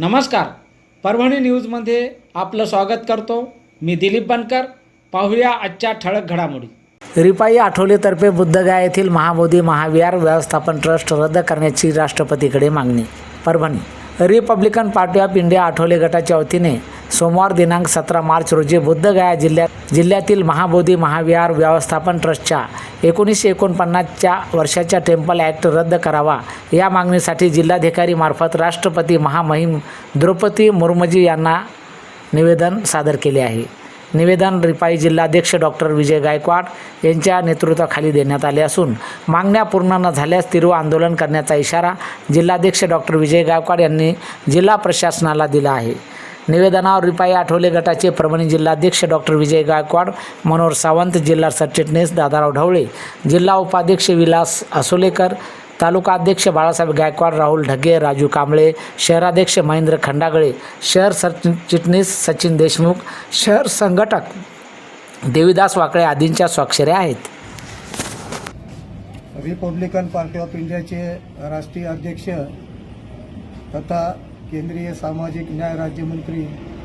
नमस्कार. परभणी न्यूजमध्ये आपलं स्वागत करतो. मी दिलीप बनकर. पाहूया आजच्या ठळक घडामोडी. रिपाई आठवलेतर्फे बुद्धगया येथील महाबोधी महाविहार व्यवस्थापन ट्रस्ट रद्द करण्याची राष्ट्रपतीकडे मागणी. Parbhani. Republican party of India Athawale गटाच्या वतीने सोमवार दिनांक सतरा मार्च रोजी बुद्धगया जिल्ह्यात जिल्ह्यातील महाबोधी महाविहार व्यवस्थापन ट्रस्टच्या एकोणीसशे एकोणपन्नासच्या वर्षाच्या टेम्पल ॲक्ट रद्द करावा या मागणीसाठी जिल्हाधिकारीमार्फत राष्ट्रपती महामहिम द्रौपदी मुर्मजी यांना निवेदन सादर केले आहे. निवेदन रिपाई जिल्हाध्यक्ष डॉक्टर विजय गायकवाड यांच्या नेतृत्वाखाली देण्यात आले असून मागण्या पूर्ण न झाल्यास तीव्र आंदोलन करण्याचा इशारा जिल्हाध्यक्ष डॉक्टर विजय गायकवाड यांनी जिल्हा प्रशासनाला दिला आहे. निवेदनावर रिपाई आठवले गटाचे परभणी जिल्हाध्यक्ष डॉक्टर विजय गायकवाड मनोहर सावंत जिल्हा सरचिटणीस दादाराव ढवळे जिल्हा उपाध्यक्ष विलास असोलेकर तालुका अध्यक्ष बाळासाहेब गायकवाड राहुल ढगे राजू कांबळे शहराध्यक्ष महेंद्र खंडागळे शहर सरचिटणीस सचिन देशमुख शहर संघटक देविदास वाकळे आदींच्या स्वाक्षऱ्या आहेत. रिपब्लिकन पार्टी ऑफ इंडियाचे राष्ट्रीय अध्यक्ष तथा केंद्रीय सामाजिक न्याय राज्यमंत्री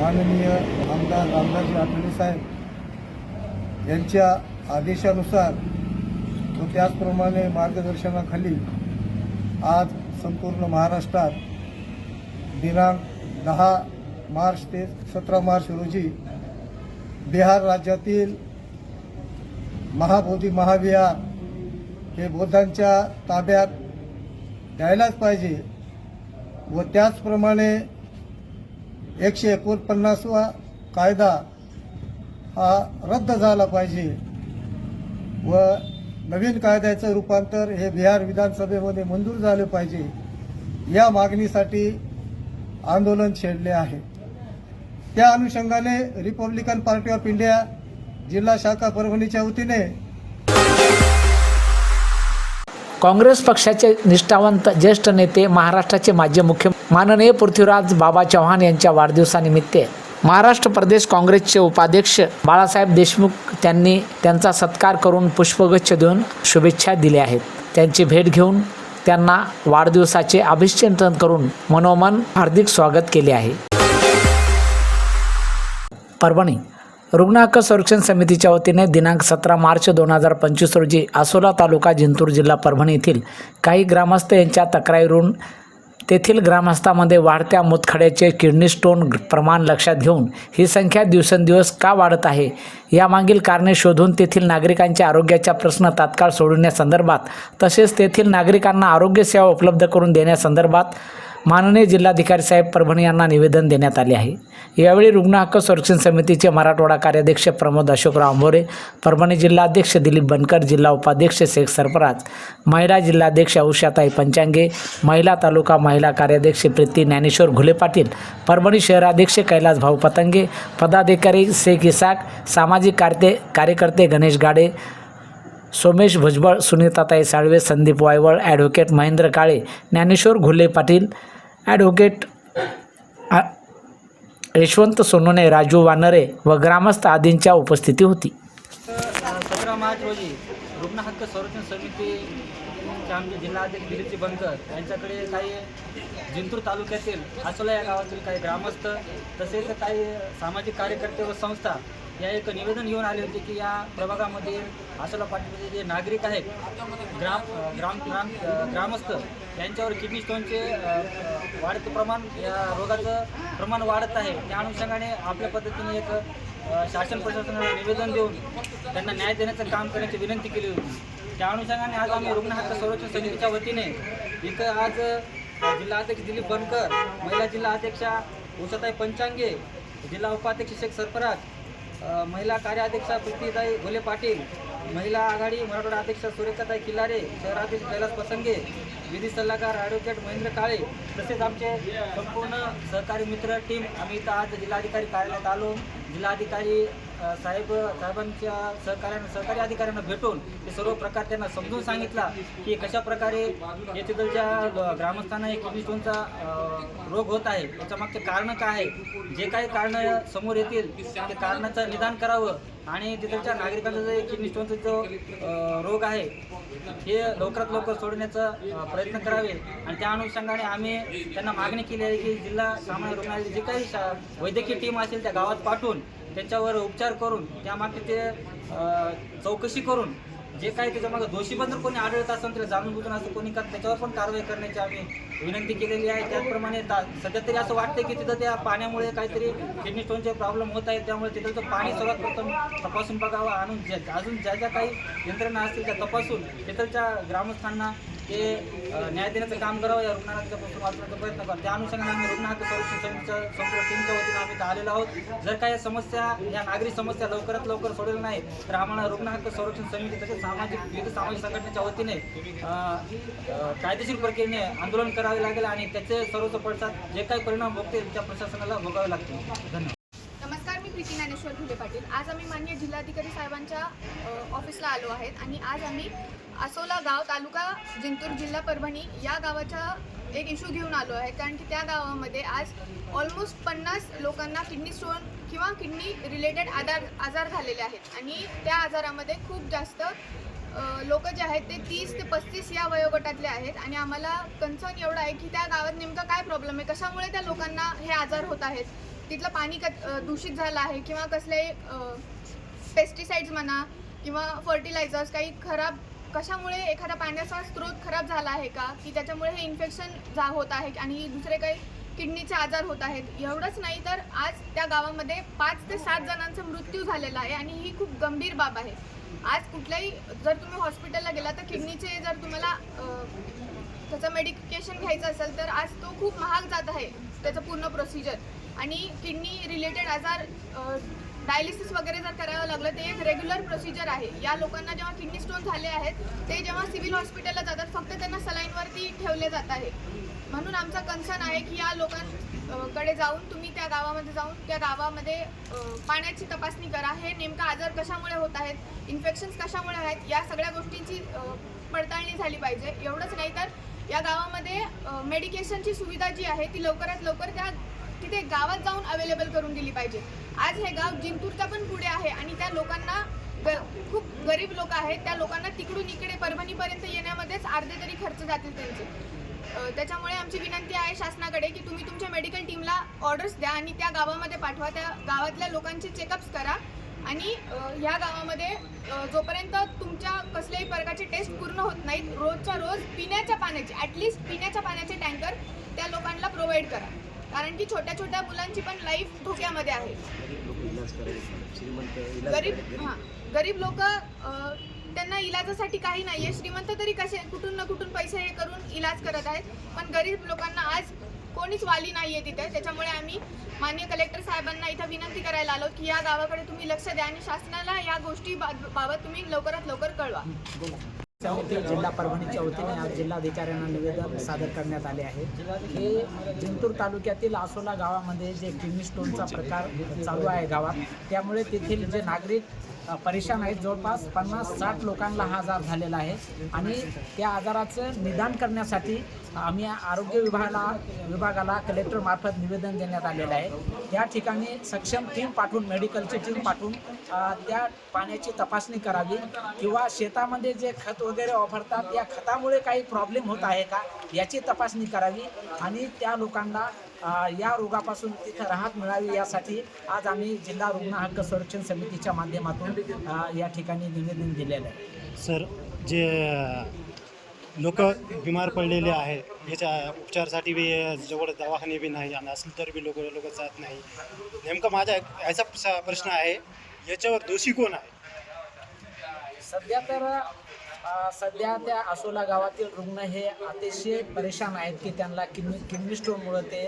माननीय आमदार रामदासजी आठवले साहेब यांच्या आदेशानुसार व त्याचप्रमाणे मार्गदर्शनाखाली आज संपूर्ण महाराष्ट्रात दिनांक दहा मार्च ते सतरा मार्च रोजी बिहार राज्यातील महाबोधी महाविहार हे बौद्धांच्या ताब्यात द्यायलाच पाहिजे व त्याचप्रमाणे एकशे एकोणपन्नासवा कायदा हा रद्द झाला पाहिजे व नवीन कायद्याचं रूपांतर हे बिहार विधानसभेमध्ये मंजूर झालं पाहिजे या मागणीसाठी आंदोलन छेडले आहे. त्या अनुषंगाने रिपब्लिकन पार्टी ऑफ इंडिया जिल्हा शाखा परभणीच्या वतीने काँग्रेस पक्षाचे निष्ठावंत ज्येष्ठ नेते महाराष्ट्राचे माजी मुख्य माननीय पृथ्वीराज बाबा चव्हाण यांच्या वाढदिवसानिमित्त महाराष्ट्र प्रदेश काँग्रेसचे उपाध्यक्ष बाळासाहेब देशमुख त्यांनी त्यांचा सत्कार करून पुष्पगुच्छ देऊन शुभेच्छा दिल्या आहेत. त्यांची भेट घेऊन त्यांना वाढदिवसाचे अभिषेचन करून मनोमन हार्दिक स्वागत केले आहे. परभणी रुग्ण हक्क संरक्षण समितीच्या वतीने दिनांक सतरा मार्च दोन हजार पंचवीस रोजी असोला तालुका जिंतूर जिल्हा परभणी येथील काही ग्रामस्थ यांच्या तक्रारीवरून तेथील ग्रामस्थामध्ये वाढत्या मुतखड्याचे किडनी स्टोन प्रमाण लक्षात घेऊन ही संख्या दिवसेंदिवस का वाढत आहे? यामागील कारणे शोधून तेथील नागरिकांच्या आरोग्याचा प्रश्न तात्काळ सोडवण्यासंदर्भात तसेच तेथील नागरिकांना आरोग्यसेवा उपलब्ध करून देण्यासंदर्भात माननीय जिल्हाधिकारी साहेब परभणी यांना निवेदन देण्यात आले आहे. यावेळी रुग्ण हक्क संरक्षण समितीचे मराठवाडा कार्याध्यक्ष प्रमोद अशोकराव आंभोरे परभणी जिल्हाध्यक्ष दिलीप बनकर जिल्हा उपाध्यक्ष शेख सरफराज महिला जिल्हाध्यक्ष उषाताई पंचांगे महिला तालुका महिला कार्याध्यक्ष प्रीती ज्ञानेश्वर घुले पाटील परभणी शहराध्यक्ष कैलास भाऊ पतंगे पदाधिकारी शेख इसाक सामाजिक कार्य कार्यकर्ते गणेश गाडे सोमेश भुजबळ सुनीताताई साळवे संदीप वायवळ ॲडव्होकेट महेंद्र काळे ज्ञानेश्वर घुले पाटील ॲडव्होकेट यशवंत सोनोने राजू वानरे व ग्रामस्थ आदींच्या उपस्थिती होती. सतरा मार्च रोजी रुग्ण हक्क संरक्षण समितीचे आमचे जिल्हाध्यक्ष दिलीपजी बनकर यांच्याकडे काही जिंतूर तालुक्यातील आसोला या गावातील काही ग्रामस्थ तसेच काही सामाजिक कार्यकर्ते व संस्था या एक निवेदन घेऊन आले होते की या प्रभागामध्ये आसोला पाटीलचे जे नागरिक आहेत ग्राम ग्राम ग्राम ग्रामस्थ यांच्यावर किडनी स्टोनचे वाढतं प्रमाण या रोगाचं प्रमाण वाढत आहे. त्या अनुषंगाने आपल्या पद्धतीने एक शासन प्रशासनाला निवेदन देऊन त्यांना न्याय देण्याचं काम करण्याची विनंती केली होती. त्या अनुषंगाने आज आम्ही रुग्ण हक्क संरक्षण समितीच्या वतीने इथं आज जिल्हा अध्यक्ष दिलीप बनकर महिला जिल्हा अध्यक्षा उषाताई पंचांगे जिल्हा उपाध्यक्ष शेख सरफराज महिला कार्याध्यक्षा प्रीतीताई घोले पाटील महिला आघाडी मराठवाडा अध्यक्ष सुरेखाताई किल्लारे शहराध्यक्ष कैलास प्रसंगे विधी सल्लागार ॲडव्होकेट महेंद्र काळे तसेच आमचे संपूर्ण सहकारी मित्र टीम आम्ही इथं आज जिल्हाधिकारी कार्यालयात आलो. जिल्हाधिकारी साहेब साहेबांच्या सहकार्यानं सहकारी अधिकाऱ्यांना भेटून ते सर्व प्रकार त्यांना समजून सांगितला की कशा प्रकारे या तिथलच्या ग्रामस्थांना एक किडनी स्टोनचा रोग होत आहे याच्या मागचे कारण काय आहे? जे काही कारणं समोर येतील ते कारणाचं निदान करावं आणि तिथलच्या नागरिकांचा जो किडनी स्टोनचा जो रोग आहे हे लवकरात लवकर सोडण्याचा प्रयत्न करावे. आणि त्या अनुषंगाने आम्ही त्यांना मागणी केली आहे की जिल्हा सामान्य रुग्णालय जे काही शा- वैद्यकीय टीम असेल त्या गावात पाठवून त्याच्यावर उपचार करून त्यामागे ते चौकशी करून जे काही त्याच्यामागे दोषी पण जर कोणी आढळत असेल तर जाणून बुजून असं कोणी का त्याच्यावर पण कारवाई करण्याची आम्ही विनंती केलेली आहे. त्याचप्रमाणे सध्या तरी असं वाटतं की तिथं त्या पाण्यामुळे काहीतरी किडनी स्टोनचे प्रॉब्लेम होत आहेत. त्यामुळे तिथलं पाणी सर्वात प्रथम तपासून बघावं. आणून ज्या अजून ज्या ज्या काही यंत्रणा असतील त्या तपासून तिथलच्या ग्रामस्थांना ते न्याय देण्याचं काम करावं या रुग्णालयापासून वाचण्याचा प्रयत्न करा. त्या अनुषंगाने आम्ही रुग्णालय संरक्षण समितीच्या संपूर्ण टीमच्या वतीनं आम्ही आलेलो आहोत. जर काही समस्या या नागरी समस्या लवकरात लवकर सोडवल्या नाही तर आम्हाला रुग्णालय संरक्षण समिती तसेच सामाजिक विविध सामाजिक संघटनेच्या वतीने कायदेशीर प्रक्रियेने आंदोलन करावे लागेल आणि त्याचे सर्वच पडसाद जे काही परिणाम भोगतील त्या प्रशासनाला भोगावे लागतील. धन्यवाद. प्रीती ज्ञानेश्वर फुले पाटील. आज आम्ही मान्य जिल्हाधिकारी साहेबांच्या ऑफिसला आलो आहेत आणि आज आम्ही आसोला गाव तालुका जिंतूर जिल्हा परभणी या गावाचा एक इशू घेऊन आलो आहे. कारण की त्या गावामध्ये आज ऑलमोस्ट पन्नास लोकांना किडनी स्टोन किंवा किडनी रिलेटेड आजार आजार झालेले आहेत. आणि त्या आजारामध्ये खूप जास्त लोक जे आहेत ते तीस ते पस्तीस या वयोगटातले आहेत. आणि आम्हाला कन्सर्न एवढा आहे की त्या गावात नेमका काय प्रॉब्लेम आहे? कशामुळे त्या लोकांना हे आजार होत आहेत? तिथलं पाणी क दूषित झालं आहे किंवा कसले पेस्टिसाइड्स म्हणा किंवा फर्टिलायझर्स काही खराब कशामुळे एखादा पाण्याचा स्रोत खराब झाला आहे का? की त्याच्यामुळे हे इन्फेक्शन जा होत आहे आणि दुसरे काही किडनीचे आजार होत आहेत? एवढंच नाही तर आज त्या गावामध्ये पाच ते सात जणांचा मृत्यू झालेला आहे आणि ही खूप गंभीर बाब आहे. आज कुठल्याही जर तुम्ही हॉस्पिटलला गेला तर किडनीचे जर तुम्हाला त्याचं मेडिकेशन घ्यायचं असेल तर आज तो खूप महाग जात आहे त्याचं पूर्ण प्रोसिजर आणि किडनी रिलेटेड आजार डायलिसिस वगैरे जर करावं लागलं ते एक रेग्युलर प्रोसिजर आहे. या लोकांना जेव्हा किडनी स्टोन झाले आहेत ते जेव्हा सिव्हिल हॉस्पिटलला जातात फक्त त्यांना सलाईनवरती ठेवले जात आहे. म्हणून आमचा कन्सर्न आहे की या लोकांकडे जाऊन तुम्ही त्या गावामध्ये जाऊन त्या गावामध्ये पाण्याची तपासणी करा. हे नेमका आजार कशामुळे होत आहेत इन्फेक्शन्स कशामुळे आहेत या सगळ्या गोष्टींची पडताळणी झाली पाहिजे. एवढंच नाही तर या गावामध्ये मेडिकेशनची सुविधा जी आहे ती लवकरात लवकर त्या तिथे गावात जाऊन अवेलेबल करून दिली पाहिजे. आज हे गाव जिंतूरच्या पण पुढे आहे आणि त्या लोकांना ग खूप गरीब लोक आहेत. त्या लोकांना तिकडून इकडे परभणीपर्यंत येण्यामध्येच अर्धे तरी खर्च जातील त्यांचे. त्याच्यामुळे आमची विनंती आहे शासनाकडे की तुम्ही तुमच्या मेडिकल टीमला ऑर्डर्स द्या आणि त्या गावामध्ये पाठवा. त्या गावातल्या लोकांचे चेकअप्स करा आणि ह्या गावामध्ये जोपर्यंत तुमच्या कसल्याही प्रकारचे टेस्ट पूर्ण होत नाहीत रोजच्या रोज पिण्याच्या पाण्याचे ॲटलिस्ट पिण्याच्या पाण्याचे टँकर त्या लोकांना प्रोव्हाइड करा. कारण की छोट्या छोट्या मुलांची पण लाईफ धोक्यामध्ये आहे. गरीब हां गरीब लोक त्यांना इलाजासाठी काही नाही आहे श्रीमंत तरी कसे कुठून ना कुठून पैसे हे करून इलाज करत आहेत. पण गरीब लोकांना आज कोणीच वाली नाही आहे तिथे. त्याच्यामुळे आम्ही माननीय कलेक्टर साहेबांना इथं विनंती करायला आलो की या गावाकडे तुम्ही लक्ष द्या आणि शासनाला या गोष्टी बाबत तुम्ही लवकरात लवकर कळवा. बोला. जिल्हा परभणीच्या वतीने आज जिल्हाधिकाऱ्यांना निवेदन सादर करण्यात आले आहे. हे जिंतूर तालुक्यातील आसोला गावामध्ये जे किडनी स्टोनचा प्रकार चालू आहे गावात त्यामुळे तेथील जे नागरिक परेशान आहेत जवळपास पन्नास साठ लोकांना हा आजार झालेला आहे. आणि त्या आजाराचं निदान करण्यासाठी आम्ही आरोग्य विभागाला विभागाला कलेक्टरमार्फत निवेदन देण्यात आलेलं आहे. त्या ठिकाणी सक्षम टीम पाठवून मेडिकलची टीम पाठवून त्या पाण्याची तपासणी करावी किंवा शेतामध्ये जे खत वगैरे वापरतात या खतामुळे काही प्रॉब्लेम होत आहे का याची तपासणी करावी आणि त्या लोकांना या रोगापासून तिथं राहत मिळावी यासाठी आज आम्ही जिल्हा रुग्ण हक्क संरक्षण समितीच्या माध्यमातून या ठिकाणी निवेदन दिलेलं आहे. सर जे लोक बिमार पडलेले आहेत. ह्याच्या उपचारासाठी बी जवळ दवाखाने बी नाही आणि असेल तर बी लोक लोक जात नाही. नेमकं माझा ह्याचा याचा स- प्रश्न आहे याच्यावर दोषी कोण आहे? सध्या तर सध्या त्या असोला गावातील रुग्ण हे अतिशय परेशान आहेत की त्यांना किडनी किडनी स्टोनमुळं ते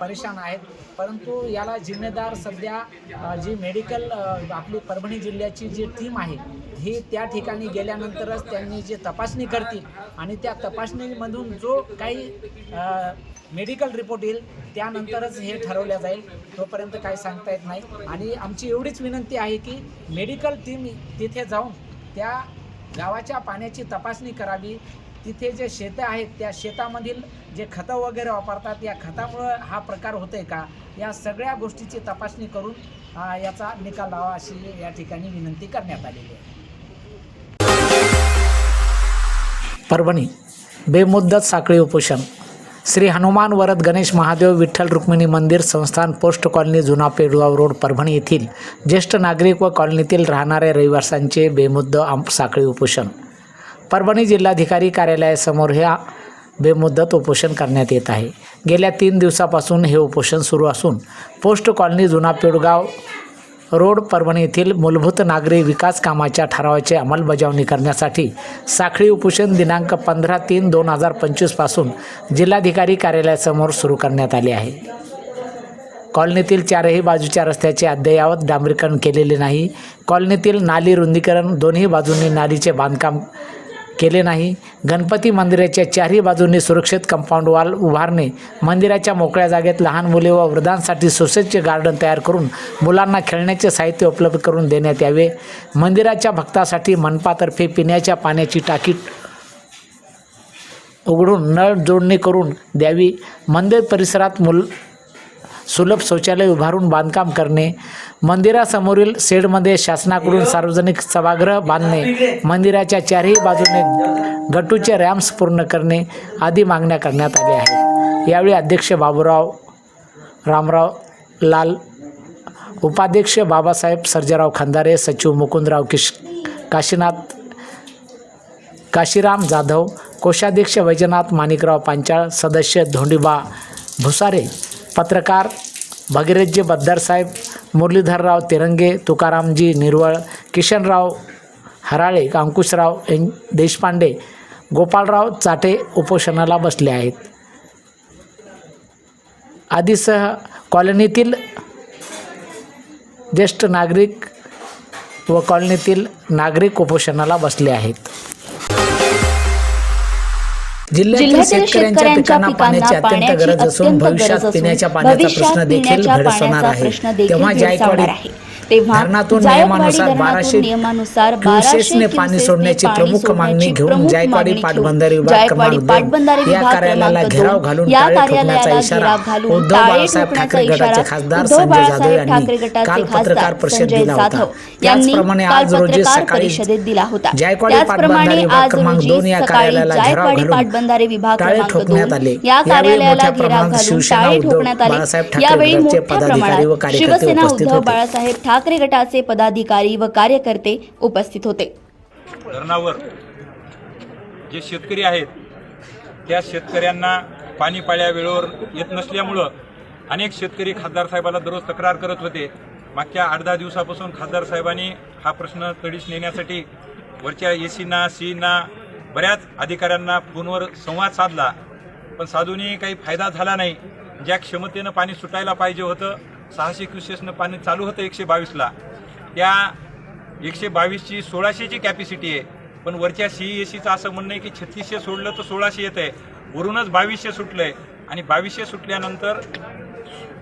परेशान आहेत. परंतु याला जिम्मेदार सध्या जी मेडिकल आपली परभणी जिल्ह्याची जी टीम आहे ही त्या ठिकाणी गेल्यानंतरच त्यांनी जे तपासणी करतील आणि त्या तपासणीमधून जो काही मेडिकल रिपोर्ट येईल त्यानंतरच हे ठरवल्या जाईल. तोपर्यंत काही सांगता येत नाही. आणि आमची एवढीच विनंती आहे की मेडिकल टीम तिथे जाऊन त्या गावाच्या पाण्याची तपासणी करावी. तिथे जे शेतं आहेत त्या शेतामधील जे खतं वगैरे वापरतात या खतामुळं हा प्रकार होतोय का? या सगळ्या गोष्टीची तपासणी करून याचा निकाल लावा अशी या ठिकाणी विनंती करण्यात आलेली आहे. परभणी बेमुद्दत साखळी उपोषण. श्री हनुमान वरद गणेश महादेव विठ्ठल रुक्मिणी मंदिर संस्थान पोस्ट कॉलनी जुना पेडगाव रोड परभणी येथील ज्येष्ठ नागरिक व कॉलनीतील राहणाऱ्या रहिवाशांचे बेमुद्द आम साखळी उपोषण. परभणी जिल्हाधिकारी कार्यालयासमोर ह्या बेमुद्दत उपोषण करण्यात येत आहे. गेल्या तीन दिवसापासून हे उपोषण सुरू असून पोस्ट कॉलनी जुना पेडगाव रोड परभणी येथील मूलभूत नागरी विकास कामाच्या ठरावाची अंमलबजावणी करण्यासाठी साखळी उपोषण दिनांक पंधरा तीन दोन हजार पंचवीसपासून जिल्हाधिकारी कार्यालयासमोर सुरू करण्यात आले आहे. कॉलनीतील चारही बाजूच्या रस्त्याचे अद्ययावत डांबरीकरण केलेले नाही. कॉलनीतील नाली रुंदीकरण दोन्ही बाजूंनी नालीचे बांधकाम केले नाही. गणपती मंदिराच्या चारही बाजूंनी सुरक्षित कंपाऊंड वॉल उभारणे मंदिराच्या मोकळ्या जागेत लहान मुले व वृद्धांसाठी सुसज्ज गार्डन तयार करून मुलांना खेळण्याचे साहित्य उपलब्ध करून देण्यात यावे. मंदिराच्या भक्तासाठी मनपातर्फे पिण्याच्या पाण्याची टाकी उघडून नळ जोडणी करून द्यावी. मंदिर परिसरात मुल सुलभ शौचालय उभारून बांधकाम करणे मंदिरासमोरील शेडमध्ये शासनाकडून सार्वजनिक सभागृह बांधणे मंदिराच्या चारही बाजूने गटूचे रॅम्प्स पूर्ण करणे आदी मागण्या करण्यात आल्या आहेत. यावेळी अध्यक्ष बाबूराव रामराव लाल उपाध्यक्ष बाबासाहेब सर्जेराव खंदारे सचिव मुकुंदराव किश काशीनाथ काशीराम जाधव कोषाध्यक्ष वैजनाथ माणिकराव पांचाळ सदस्य धोंडीबा भुसारे पत्रकार भगीरथजी बद्दरसाहेब मुरलीधरराव तिरंगे तुकारामजी निर्वळ किशनराव हराळे अंकुशराव एन देशपांडे गोपाळराव चाटे उपोषणाला बसले आहेत. आदीसह कॉलनीतील ज्येष्ठ नागरिक व कॉलनीतील नागरिक उपोषणाला बसले आहेत. जिल्ह्यातील शेतकऱ्यांच्या पिकांना पाण्याची अत्यंत गरज असून भविष्यात पिण्याच्या पाण्याचा प्रश्न देखील भेडसावणार आहे तेव्हा जायकवाडी. तेव्हा धरणातून जायकवाडी नियमानुसार धरणातून बाराशे नियमानुसार क्युसेसने 1200 पाणी क्युसेसने सोडण्याची पाणी प्रमुख मागणी सोडण्याची घेऊन प्रमुख जायकवाडी मागणी पाटबंधारे घेऊन विभाग जायकवाडी क्रमांक पाटबंधारे दोन या विभाग कार्यालयाला क्रमांक घेराव दोन घालून या टाळे ठोकण्याचा कार्यालयाला इशारा घेराव घालून उद्धव टाळे बाळासाहेब ठोकण्याचा ठाकरे गटाचे इशारा खासदार उद्धव संजय जाधव बाळासाहेब ठाकरे यांनी गटाचे काल पत्रकार खासदार परिषद संजय दिला होता. जाधव यांनी त्याचप्रमाणे काल आज रोजी पत्रकार सकाळी परिषदेत दिला होता. त्याचप्रमाणे आज रोजी सकाळी जायकवाडी पाटबंधारे विभाग क्रमांक ठोकण्यात दोन आले. या कार्यालयाला घेराव घालून टाळे ठोकण्यात आले. यावेळी मोठ्या प्रमाणात शिवसेना उद्धव बाळासाहेब ठाकरे गटाचे पदाधिकारी व कार्यकर्ते उपस्थित होते. धरणावर जे शेतकरी आहेत त्या शेतकऱ्यांना पाणी पाळ्या वेळेवर येत नसल्यामुळं अनेक शेतकरी खासदार साहेबाला दररोज तक्रार करत होते. मागच्या आठ दहा दिवसापासून खासदार साहेबांनी हा प्रश्न तडीस नेण्यासाठी वरच्या ए सीना सीना बऱ्याच अधिकाऱ्यांना फोनवर संवाद साधला. पण साधूनही काही फायदा झाला नाही. ज्या क्षमतेनं पाणी सुटायला पाहिजे होतं सहाशे क्युसेसनं पाणी चालू होतं एकशे बावीसला. त्या एकशे बावीसची सोळाशेची कॅपॅसिटी आहे. पण वरच्या सी ए सीचं असं म्हणणं आहे की छत्तीसशे सोडलं तर सोळाशे येत आहे वरूनच बावीसशे सुटलं आहे आणि बावीसशे सुटल्यानंतर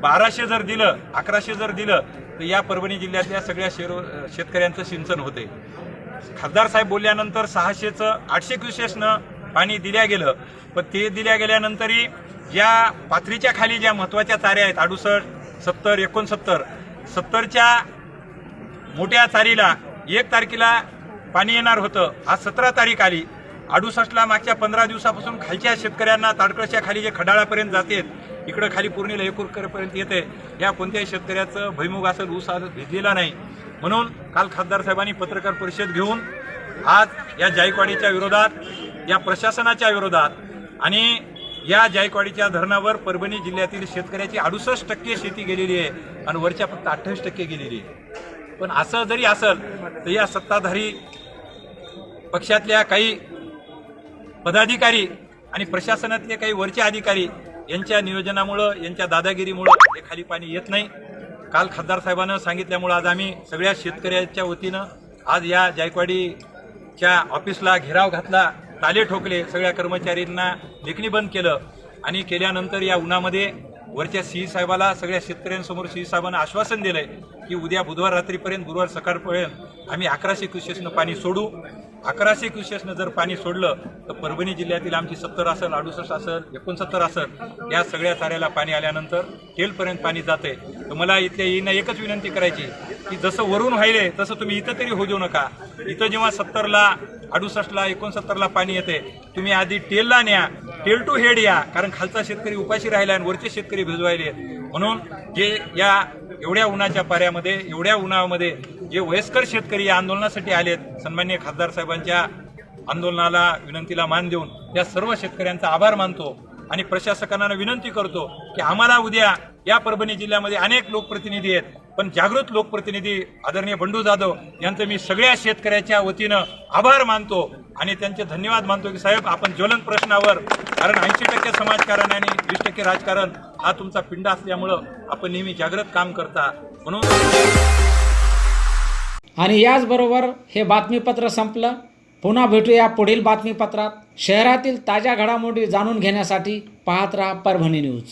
बाराशे जर दिलं अकराशे जर दिलं तर या परभणी जिल्ह्यातल्या सगळ्या शेरो शेतकऱ्यांचं सिंचन होते खासदार साहेब बोलल्यानंतर सहाशेचं आठशे क्युसेसनं पाणी दिल्या गेलं. पण ते दिल्या गेल्यानंतरही ज्या पाथरीच्या खाली ज्या महत्त्वाच्या ताऱ्या आहेत अडुसष्ट सत्तर एकोणसत्तर. सत्तरच्या मोठ्या तारीला एक तारखेला पाणी येणार होतं. आज सतरा तारीख आली. अडुसष्टला मागच्या पंधरा दिवसापासून खालच्या शेतकऱ्यांना ताडकळच्या खाली जे खडाळापर्यंत जाते इकडं खाली पूर्णिला एकूरकरपर्यंत येते. या कोणत्याही शेतकऱ्याचं भैमुग असेल ऊस भिजलेला नाही. म्हणून काल खासदार साहेबांनी पत्रकार परिषद घेऊन आज या जायकवाडीच्या विरोधात या प्रशासनाच्या विरोधात आणि या जायकवाडीच्या धरणावर परभणी जिल्ह्यातील शेतकऱ्याची अडुसष्ट टक्के शेती गेलेली आहे आणि वरच्या फक्त अठ्ठावीस टक्के गेलेली आहे. पण असं जरी असेल तर या सत्ताधारी पक्षातल्या काही पदाधिकारी आणि प्रशासनातले काही वरचे अधिकारी यांच्या नियोजनामुळं यांच्या दादागिरीमुळं हे खाली पाणी येत नाही. काल खासदार साहेबांनं सांगितल्यामुळं आज आम्ही सगळ्या शेतकऱ्याच्या वतीनं आज या जायकवाडीच्या ऑफिसला घेराव घातला. ताले ठोकले सगळ्या कर्मचाऱ्यांना लेखणी बंद केलं. आणि केल्यानंतर या उन्हामध्ये वरच्या सी साहेबाला सगळ्या शेतकऱ्यांसमोर सी साहेबांना आश्वासन दिलंय की उद्या बुधवार रात्रीपर्यंत गुरुवार सकाळपर्यंत आम्ही अकराशे क्युसेसनं पाणी सोडू. अकराशे क्युसेसनं जर पाणी सोडलं तर परभणी जिल्ह्यातील आमची सत्तर असेल अडुसष्ट असेल एकोणसत्तर असेल या सगळ्या ताऱ्याला पाणी आल्यानंतर खेलपर्यंत पाणी जाते तर मला इथल्या येईना एकच विनंती करायची की जसं वरून व्हायले तसं तुम्ही इथं तरी होऊ देऊ नका. इथं जेव्हा सत्तरला अडुसष्टला एकोणसत्तरला पाणी येते. तुम्ही आधी टेलला न्या. टेल टू हेड या. कारण खालचा शेतकरी उपाशी राहिला आणि वरचे शेतकरी भिजवायले. म्हणून जे या एवढ्या उन्हाच्या पाऱ्यामध्ये एवढ्या उन्हामध्ये जे वयस्कर शेतकरी या आंदोलनासाठी आलेत सन्मान्य खासदार साहेबांच्या आंदोलनाला विनंतीला मान देऊन त्या सर्व शेतकऱ्यांचा आभार मानतो आणि प्रशासकांना विनंती करतो की आम्हाला उद्या या परभणी जिल्ह्यामध्ये अनेक लोकप्रतिनिधी आहेत. पण जागृत लोकप्रतिनिधी आदरणीय बंडू जाधव यांचं मी सगळ्या शेतकऱ्याच्या वतीनं आभार मानतो आणि त्यांचे धन्यवाद मानतो की साहेब आपण ज्वलन प्रश्नावर कारण ऐंशी टक्के समाजकारण आणि वीस टक्के राजकारण हा तुमचा पिंड असल्यामुळं आपण नेहमी जागृत काम करता. म्हणून आणि याचबरोबर हे बातमीपत्र संपलं. पुन्हा भेटूया पुढील बातमीपत्रात. शहरातील ताज्या घडामोडी जाणून घेण्यासाठी पाहत राहा परभणी न्यूज.